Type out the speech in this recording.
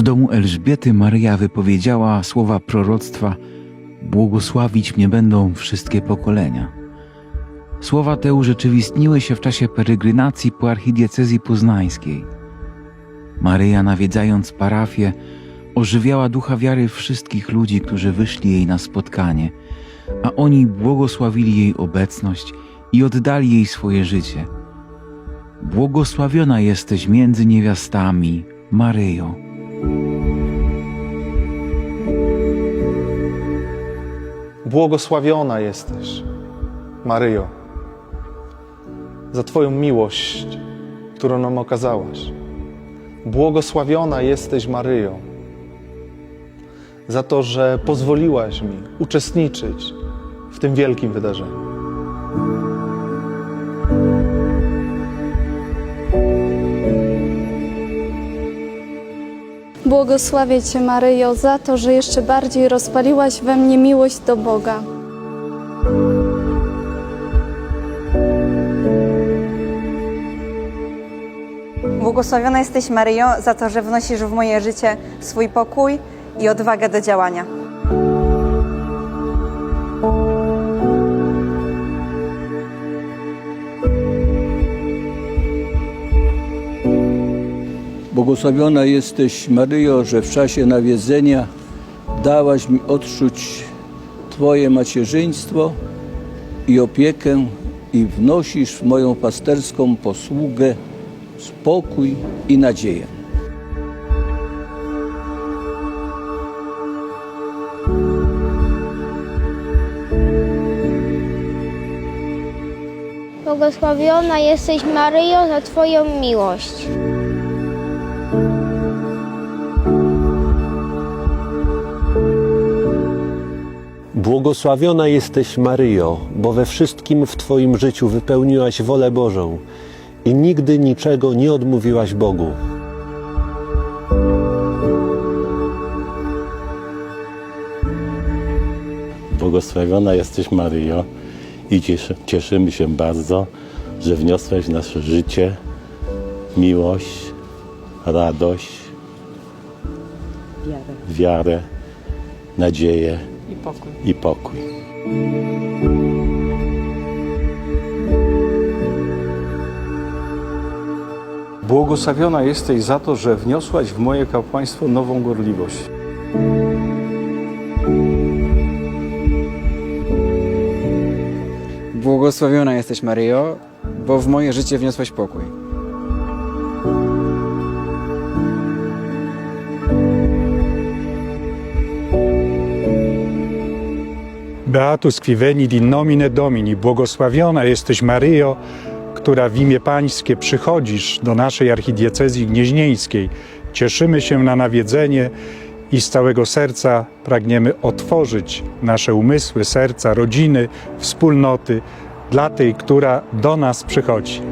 W domu Elżbiety Maryja wypowiedziała słowa proroctwa: Błogosławić mnie będą wszystkie pokolenia. Słowa te urzeczywistniły się w czasie peregrinacji po archidiecezji poznańskiej. Maryja, nawiedzając parafię, ożywiała ducha wiary wszystkich ludzi, którzy wyszli jej na spotkanie, a oni błogosławili jej obecność i oddali jej swoje życie. Błogosławiona jesteś między niewiastami, Maryjo. Błogosławiona jesteś, Maryjo, za Twoją miłość, którą nam okazałaś. Błogosławiona jesteś, Maryjo, za to, że pozwoliłaś mi uczestniczyć w tym wielkim wydarzeniu. Błogosławię Cię, Maryjo, za to, że jeszcze bardziej rozpaliłaś we mnie miłość do Boga. Błogosławiona jesteś Maryjo za to, że wnosisz w moje życie swój pokój i odwagę do działania. Błogosławiona jesteś, Maryjo, że w czasie nawiedzenia dałaś mi odczuć Twoje macierzyństwo i opiekę i wnosisz w moją pasterską posługę spokój i nadzieję. Błogosławiona jesteś Maryjo za Twoją miłość. Błogosławiona jesteś Maryjo, bo we wszystkim w Twoim życiu wypełniłaś wolę Bożą i nigdy niczego nie odmówiłaś Bogu. Błogosławiona jesteś Maryjo i cieszy, cieszymy się bardzo, że wniosłaś w nasze życie miłość, radość, wiarę, nadzieję i pokój. Błogosławiona jesteś za to, że wniosłaś w moje kapłaństwo nową gorliwość. Błogosławiona jesteś Maryjo, bo w moje życie wniosłaś pokój. Beatus qui venit in nomine Domini, błogosławiona jesteś Maryjo, która w imię Pańskie przychodzisz do naszej archidiecezji gnieźnieńskiej. Cieszymy się na nawiedzenie i z całego serca pragniemy otworzyć nasze umysły, serca, rodziny, wspólnoty dla tej, która do nas przychodzi.